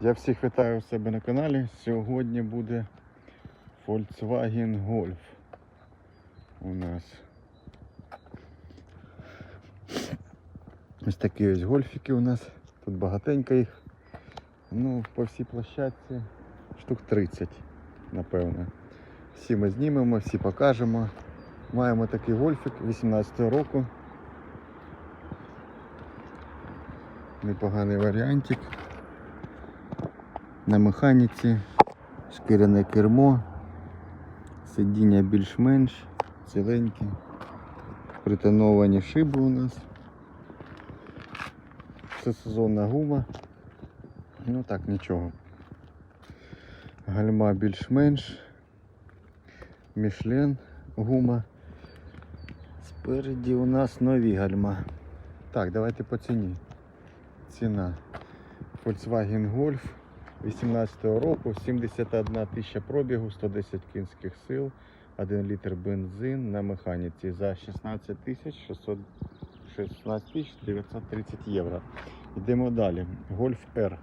Я всіх вітаю у себе на каналі. Сьогодні буде Volkswagen Golf у нас. Ось такі ось гольфики у нас. Тут багатенько їх. Ну, по всій площадці штук 30, напевно. Всі ми знімемо, всі покажемо. Маємо такий гольфик 18 року. Непоганий варіантик. На механіці, шкіряне кермо, сидіння більш-менш ціленькі, притоновані шиби у нас. Це сезонна гума. Ну так, нічого. Гальма більш-менш. Мішлен гума. Спереді у нас нові гальма. Так, давайте по ціні. Ціна. Volkswagen Golf 18 року, 71 тисяча пробігу, 110 кінських сил, 1 літр бензин на механіці за 16 тисяч 16 тисяч 930 євро. Йдемо далі. Golf R.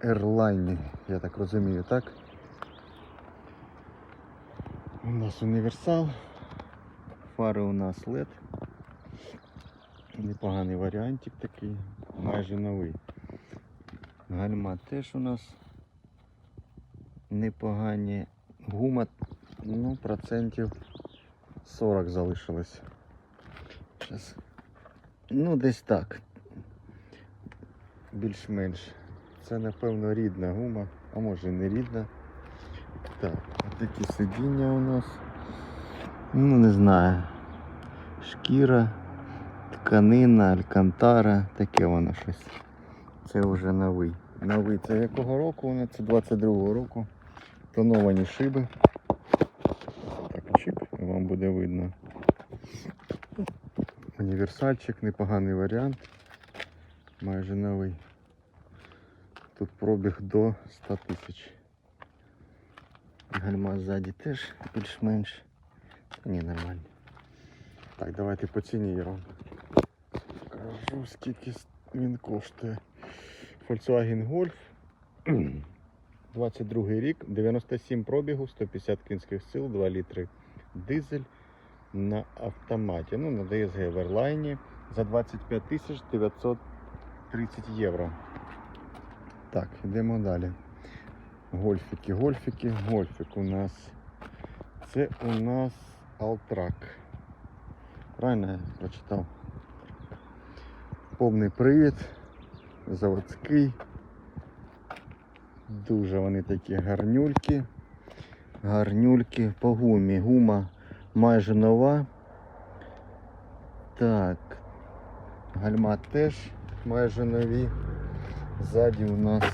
Airline, я так розумію, так? У нас універсал. Фари у нас LED. Непоганий варіантик такий, майже новий. Гальма теж у нас непогані. Гума, ну, процентів 40 залишилось. Ну, десь так. Більш-менш. Це, напевно, рідна гума, а може і не рідна. Так, такі сидіння у нас. Ну, не знаю. Шкіра, тканина, алькантара, таке воно щось. Це вже новий. Новий це якого року? воно? Це 22-го року. Тоновані шиби. Так, чик, вам буде видно. Універсальчик, непоганий варіант. Майже новий. Тут пробіг до 100 тисяч. Гальма ззаді теж більш-менш. Ні, нормально. Так, давайте по ціні я покажу, скільки він коштує. Volkswagen Golf. 22 рік, 97 пробігу, 150 кінських сил, 2 літри дизель на автоматі. Ну, на DSG в за 25 тисяч 930 євро. Так, йдемо далі. Гольфики, гольфики, гольфик у нас. Це у нас Алтрак. Правильно я прочитав? Повний привід, заводський. Дуже вони такі гарнюльки. Гарнюльки по гумі. Гума майже нова. Так. Гальма теж майже нові. Ззаді у нас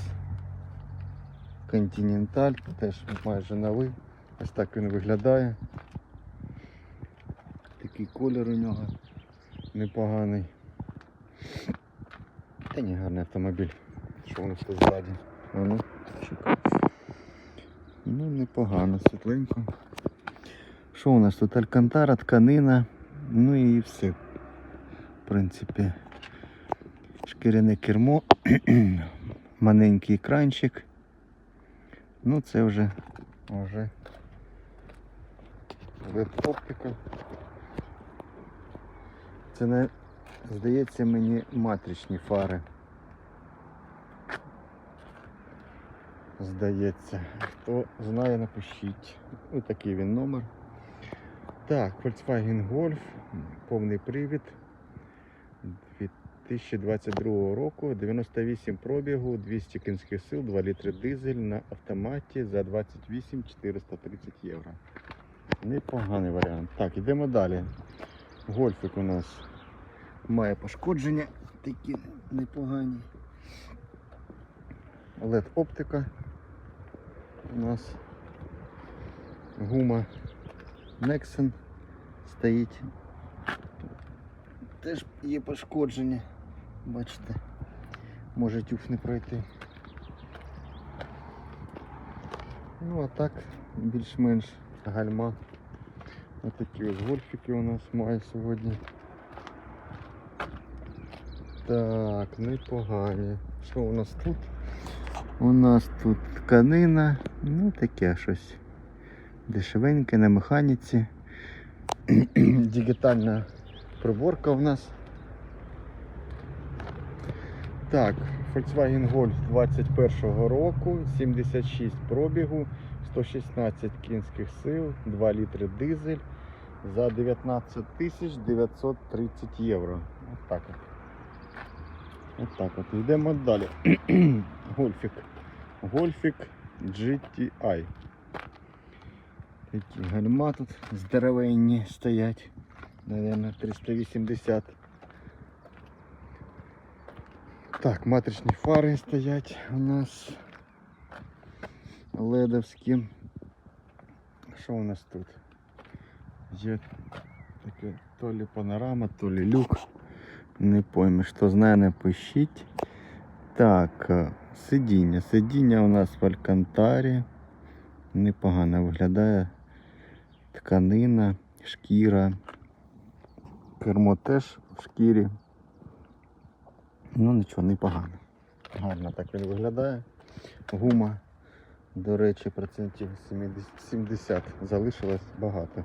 Континенталь, теж майже новий. Ось так він виглядає. Такий колір у нього непоганий. Та ні, гарний автомобіль. Що у нас тут ззаді? А ну. Ну, непогано, світленько. Що у нас тут? Алькантара, тканина, ну і все. В принципі, шкіряне кермо, маленький екранчик. Ну це вже, вже веб-оптика. Це не, здається мені матричні фари. Здається. Хто знає, напишіть. Ось такий він номер. Так, Volkswagen Golf, повний привід 2022 року, 98 пробігу, 200 кінських сил, 2 літри дизель на автоматі за 28 430 євро. Непоганий варіант. Так, йдемо далі. Гольфик у нас має пошкодження такі непогані. LED оптика у нас гума Nexon стоїть. Теж є пошкодження. Бачите, може тюф не пройти. Ну а так більш-менш гальма. Ось такі ось гольфики у нас має сьогодні. Так, непогані. Що у нас тут? У нас тут тканина, ну таке щось. Дешевеньке на механіці. Дигітальна приборка у нас. Так, Volkswagen Golf 21 року, 76 пробігу, 116 кінських сил, 2 літри дизель за 19 тисяч 930 євро. От так от. От так от. Йдемо далі. Гольфік. Гольфік GTI. Такі гальма тут здоровенні стоять. Наверное, 380. Так, матричні фари стоять у нас. Ледовські. Що у нас тут? Є таке то лі панорама, то лі люк. Не поймеш, хто знає, напишіть. Так, е, сидіння. Сидіння у нас в Алькантарі. Непогано виглядає. Тканина, шкіра. Кермо теж в шкірі. Ну нічого, непогано. Гарно так він виглядає. Гума, до речі, процентів 70 70 залишилось багато.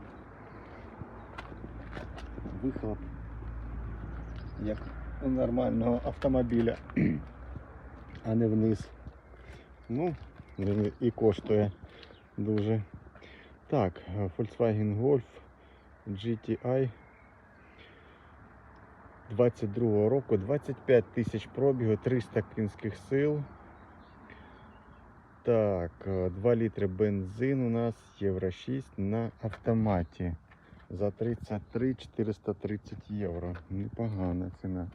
Вихлоп як у нормального автомобіля, а не вниз. Ну, і коштує дуже. Так, Volkswagen Golf GTI 22 року, 25 тисяч пробігу, 300 кінських сил. Так, 2 літри бензин у нас Євро 6 на автоматі. За 33 430 євро. Непогана ціна.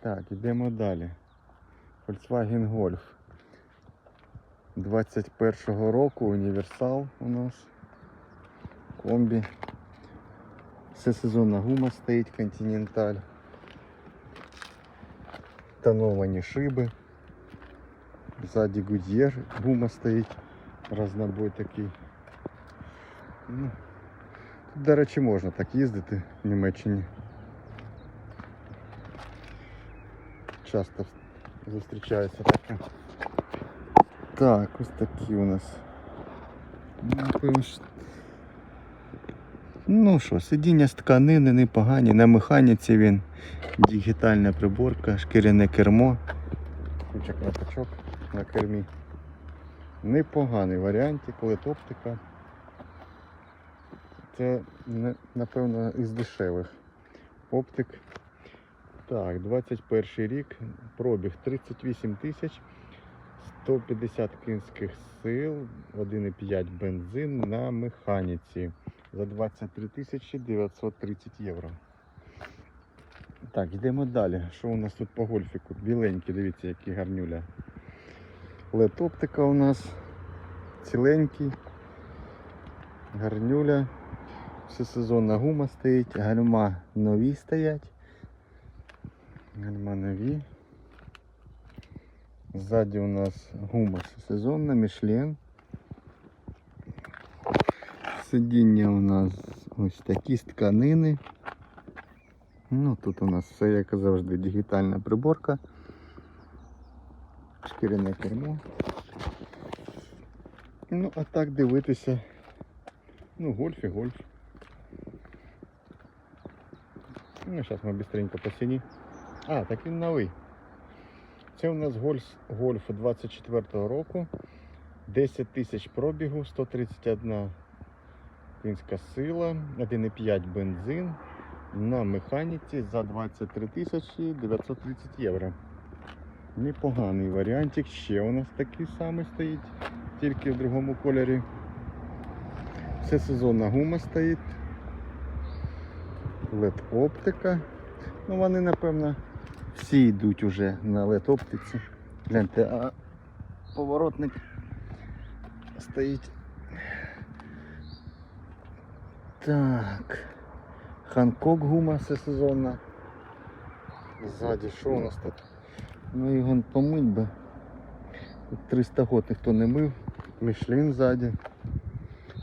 Так, йдемо далі. Volkswagen Golf. 21-го року універсал у нас. Комбі. Все сезонна гума стоїть Continental. Тоновані шиби. Ззаді Goodyear гума стоїть. Разнобой такий. Ну, до речі, можна так їздити в Німеччині. Часто зустрічається таке. Так, ось такі у нас. Ну що, сидіння з тканини непогані, на механіці він, дигітальна приборка, шкіряне кермо, куча кнопочок на кермі. Непоганий варіантик, оптика. Це напевно із дешевих оптик. Так, 21 рік, пробіг 38 тисяч, 150 кінських сил, 1,5 бензин на механіці за 23 тисячі 930 євро. Так, йдемо далі. Що у нас тут по гольфіку? Біленький, дивіться, які гарнюля. Лед оптика у нас ціленький. Гарнюля. Всесезонна гума стоїть, гальма нові стоять. Гальма нові. Ззаді у нас гума всесезонна, Мішлен. Сидіння у нас ось такі з тканини. Ну, тут у нас все, як завжди, дигітальна приборка. Шкіряне кермо. Ну, а так дивитися. Ну, гольф і гольф. Ну, зараз ми быстренько по ціні. А, так він новий. Це у нас гольф, гольф 24-го року. 10 тисяч пробігу, 131 кінська сила, 1,5 бензин на механіці за 23 тисячі 930 євро. Непоганий варіантик. Ще у нас такий самий стоїть, тільки в другому кольорі. Це сезонна гума стоїть. LED оптика. Ну вони напевно всі йдуть уже на LED оптиці. Гляньте, а поворотник стоїть. Так. Ханкок гума всесезонна. Ззаді що у нас тут? Ну його помить би. Тут 300 год ніхто не мив. Мішлін ззаді.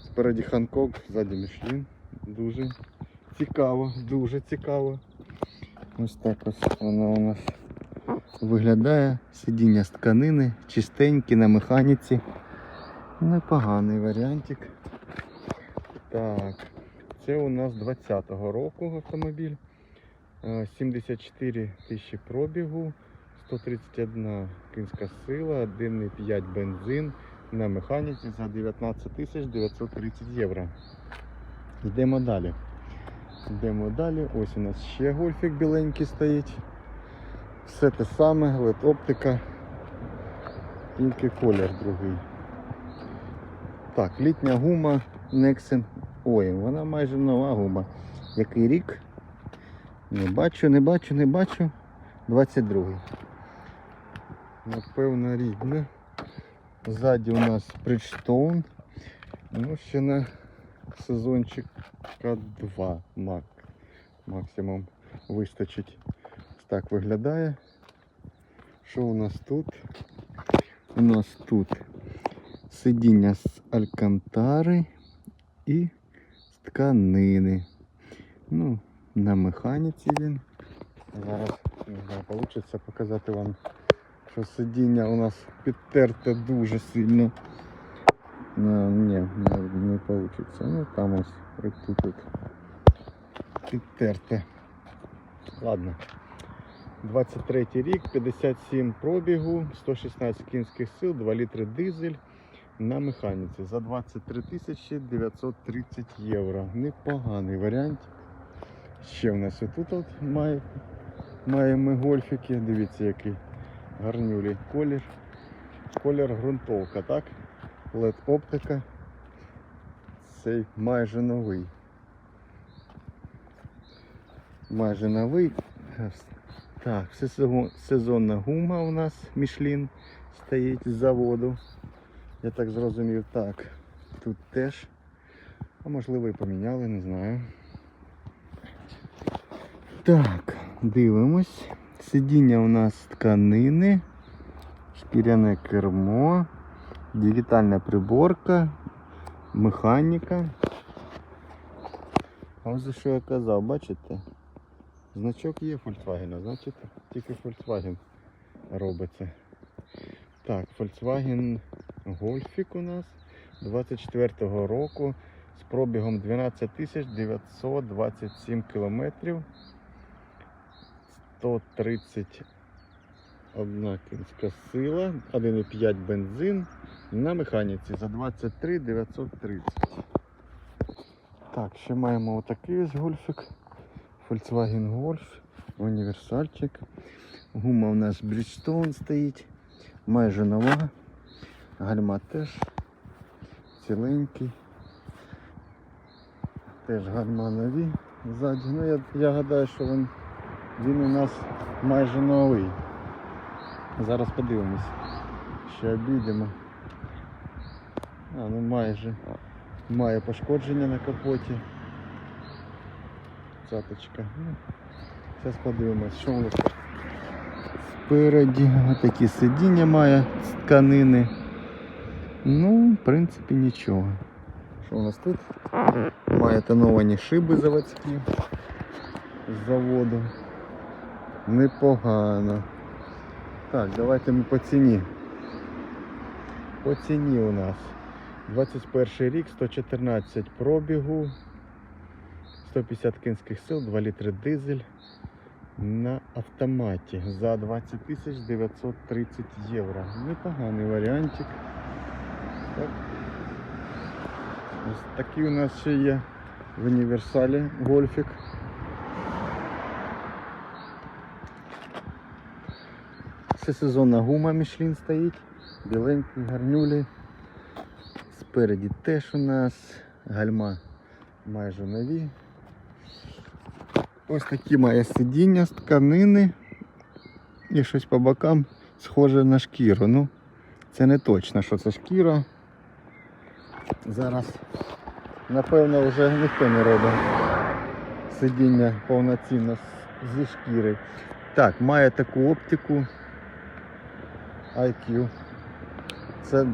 Спереді Ханкок, ззаді Мішлін. Дуже цікаво, дуже цікаво. Ось так ось воно у нас виглядає. Сидіння з тканини, чистенькі на механіці. Непоганий варіантик. Так, це у нас 20-го року автомобіль. Е, 74 тисячі пробігу, 131 кінська сила, 1,5 бензин на механіці за 19 тисяч 930 євро. Йдемо далі. Йдемо далі. Ось у нас ще гольфік біленький стоїть. Все те саме, LED оптика, тільки колір другий. Так, літня гума Nexen Ой, вона майже нова гума. Який рік? Не бачу, не бачу, не бачу. 22-й. Напевно, рідна. Ззаді у нас Bridgestone. Ну, ще на сезончика 2 мак. максимум вистачить. Так виглядає. Що у нас тут? У нас тут сидіння з алькантари і з тканини. Ну, на механіці він. Зараз вийде показати вам, що сидіння у нас підтерте дуже сильно. Ну, не, не вийде. Ну там ось тут от підтерте. Ладно. 23 рік, 57 пробігу, 116 кінських сил, 2 літри дизель на механіці за 23 тисячі 930 євро. Непоганий варіант. Ще в нас отут от має, маємо гольфики. Дивіться, який гарнюлі колір. Колір ґрунтовка, так? LED оптика. Цей майже новий. Майже новий. Так, сезонна гума у нас Мішлін стоїть з заводу. Я так зрозумів, так. Тут теж. А можливо і поміняли, не знаю. Так, дивимось. Сидіння у нас тканини, шкіряне кермо, дигітальна приборка, механіка. А ось за що я казав, бачите? Значок є Volkswagen, значить тільки Volkswagen робиться. Так, Volkswagen Golfik у нас 24-го року з пробігом 12 тисяч 927 кілометрів. 131 кінська сила, 1,5 бензин на механіці за 23 930. Так, ще маємо отакий ось гольфик. Volkswagen Golf, універсальчик. Гума у нас Bridgestone стоїть, майже нова. Гальма теж ціленький. Теж гальма нові ззаді. Ну я, я гадаю, що він, він у нас майже новий. Зараз подивимось. Ще обійдемо. А, ну майже. Має пошкодження на капоті. Цяточка. Ну, зараз подивимось, що у нас спереді. Отакі сидіння має з тканини. Ну, в принципі, нічого. Що у нас тут? Має тоновані шиби заводські з заводу. Непогано. Так, давайте ми по ціні. По ціні у нас 21 рік, 114 пробігу, 150 кінських сил, 2 літри дизель на автоматі за 20 тисяч 930 євро. Непоганий варіантик. Так. Ось такий у нас ще є в універсалі гольфік. Це сезонна гума Мішлін стоїть, біленький, гарнюлі. Спереді теж у нас гальма майже нові. Ось такі має сидіння з тканини і щось по бокам схоже на шкіру. Ну, це не точно, що це шкіра. Зараз, напевно, вже ніхто не робить сидіння повноцінно зі шкіри. Так, має таку оптику IQ. Це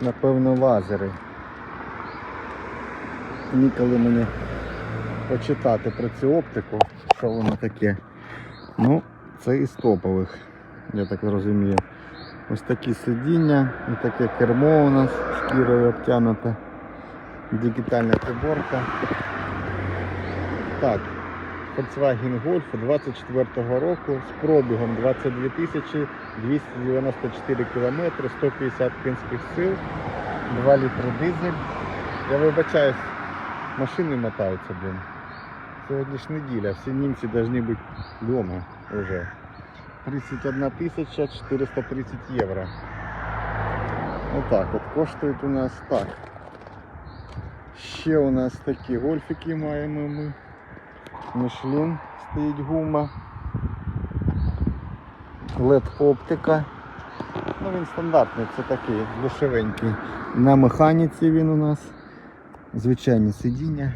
напевно лазери. Ніколи мені почитати про цю оптику, що воно таке. Ну, це із топових, я так розумію. Ось такі сидіння, і таке кермо у нас шкірою обтянуте. Дигітальна приборка. Так, Volkswagen Golf 24 року з пробігом 22 тисячі 294 кілометри, 150 кінських сил, 2 літри дизель. Я вибачаюсь, машини мотаються, блин. Сьогодні ж неділя, всі німці повинні бути вдома вже. 31 тисяча 430 євро. Отак от коштують у нас так. Ще у нас такі гольфики маємо ми. Мішлін стоїть гума. LED оптика. Ну він стандартний, це такий дешевенький. На механіці він у нас. Звичайні сидіння.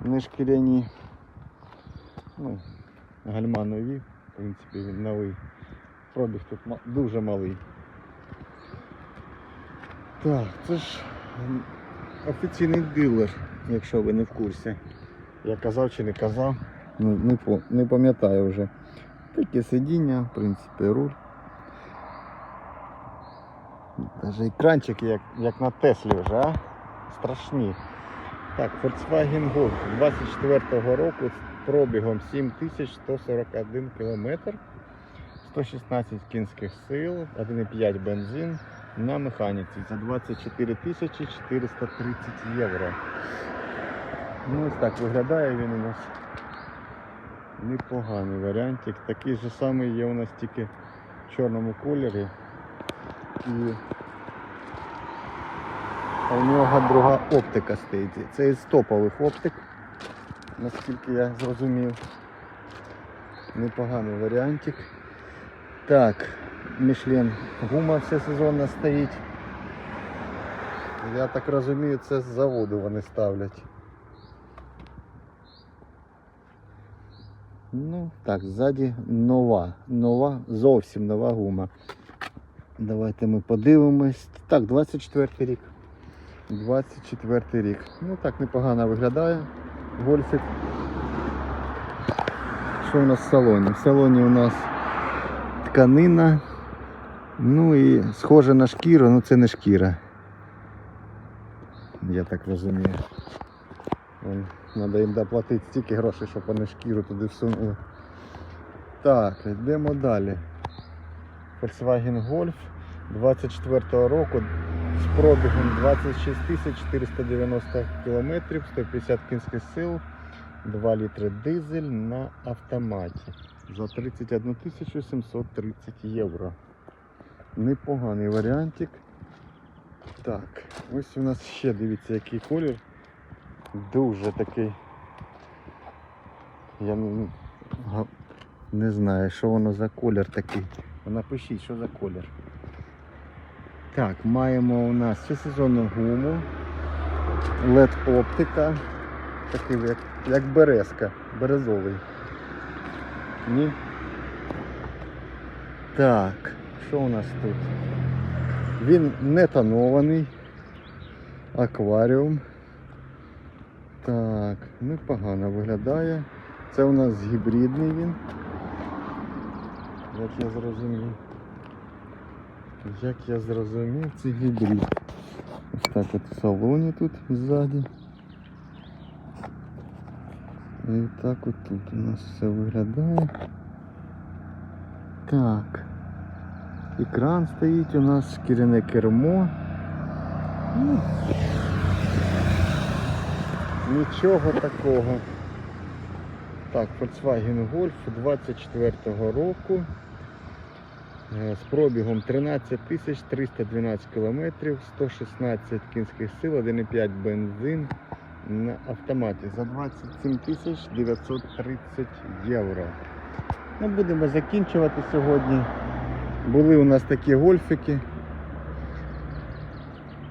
Не шкіряні. Ну, гальма нові, в принципі, він новий. Пробіг тут дуже малий. Так, це ж офіційний дилер, якщо ви не в курсі. Я казав чи не казав, ну, не, не пам'ятаю вже. Таке сидіння, в принципі, руль. Даже екранчики, як, як на Теслі вже, а? Страшні. Так, Volkswagen Golf 24-го року з пробігом 7141 км, 116 кінських сил, 1,5 бензин на механіці за 24 430 євро. Ну ось так виглядає він у нас. Непоганий варіантик. Такий же самий є у нас тільки в чорному кольорі. І у нього друга оптика стоїть. Це із топових оптик, наскільки я зрозумів. Непоганий варіантик. Так, Мішлен гума вся сезонна стоїть. Я так розумію, це з заводу вони ставлять. Ну, так, ззаді нова, нова, зовсім нова гума. Давайте ми подивимось. Так, 24 рік. 24 рік. Ну так непогано виглядає. Гольфик. Що у нас в салоні? В салоні у нас тканина. Ну і схоже на шкіру, але це не шкіра. Я так розумію. Вон, Треба їм доплатити стільки грошей, щоб вони шкіру туди всунули. Так, йдемо далі. Volkswagen Golf 24 року з пробігом 26 490 км, 150 кінських сил, 2 літри дизель на автоматі за 31 730 євро. Непоганий варіантик. Так, ось у нас ще дивіться який колір. Дуже такий. Я не, знаю, що воно за колір такий. Напишіть, що за колір. Так, маємо у нас всесезонну гуму, LED оптика, такий як, як березка, березовий. Ні. Так, що у нас тут? Він не тонований. Акваріум. Так, непогано виглядає. Це у нас гібридний він. Як я зрозумів. Як я зрозумів, це гібрид. Ось так от в салоні тут ззаді. І так от тут у нас все виглядає. Так. Екран стоїть у нас, шкіряне кермо. Нічого такого. Так, Volkswagen Golf 24-го року. Е, З пробігом 13 тисяч 312 кілометрів, 116 кінських сил, 1,5 бензин на автоматі за 27 тисяч 930 євро. Ну, будемо закінчувати сьогодні. Були у нас такі гольфики.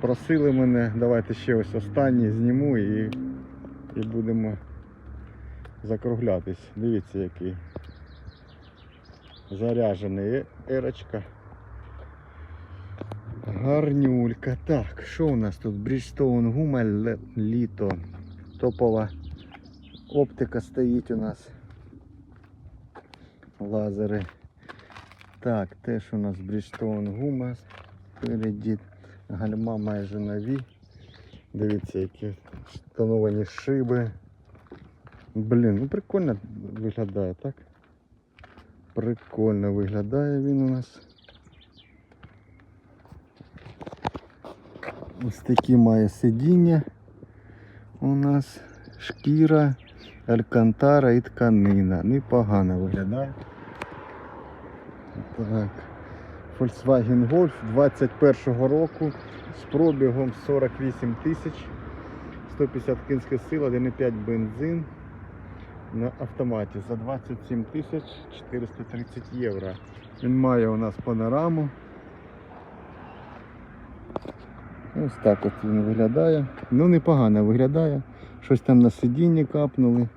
Просили мене, давайте ще ось останній зніму і, і будемо закруглятись. Дивіться який. Заряджений е- ерочка. Гарнюлька. Так, що у нас тут? Bridgestone гума літо. Топова Оптика стоїть у нас. Лазери. Так, теж у нас Bridgestone гума спереді. Гальма майже нові. Дивіться, які тоновані шиби. Блін, ну прикольно виглядає, так? Прикольно виглядає він у нас. Ось такі має сидіння у нас. Шкіра, алькантара і тканина. Непогано виглядає. Так. Volkswagen Golf 21 року з пробігом 48 тисяч, 150 кінських сил, 1,5 бензин на автоматі за 27 тисяч 430 євро. Він має у нас панораму. Ось так от він виглядає. Ну непогано виглядає. Щось там на сидінні капнули.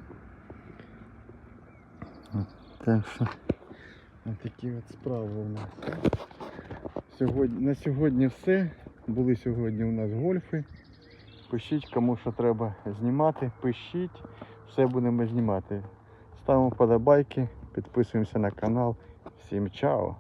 Так що такі от справи у нас. Сьогодні, на сьогодні все. Були сьогодні у нас гольфи. Пишіть, кому що треба знімати, пишіть, все будемо знімати. Ставимо вподобайки, підписуємося на канал. Всім чао!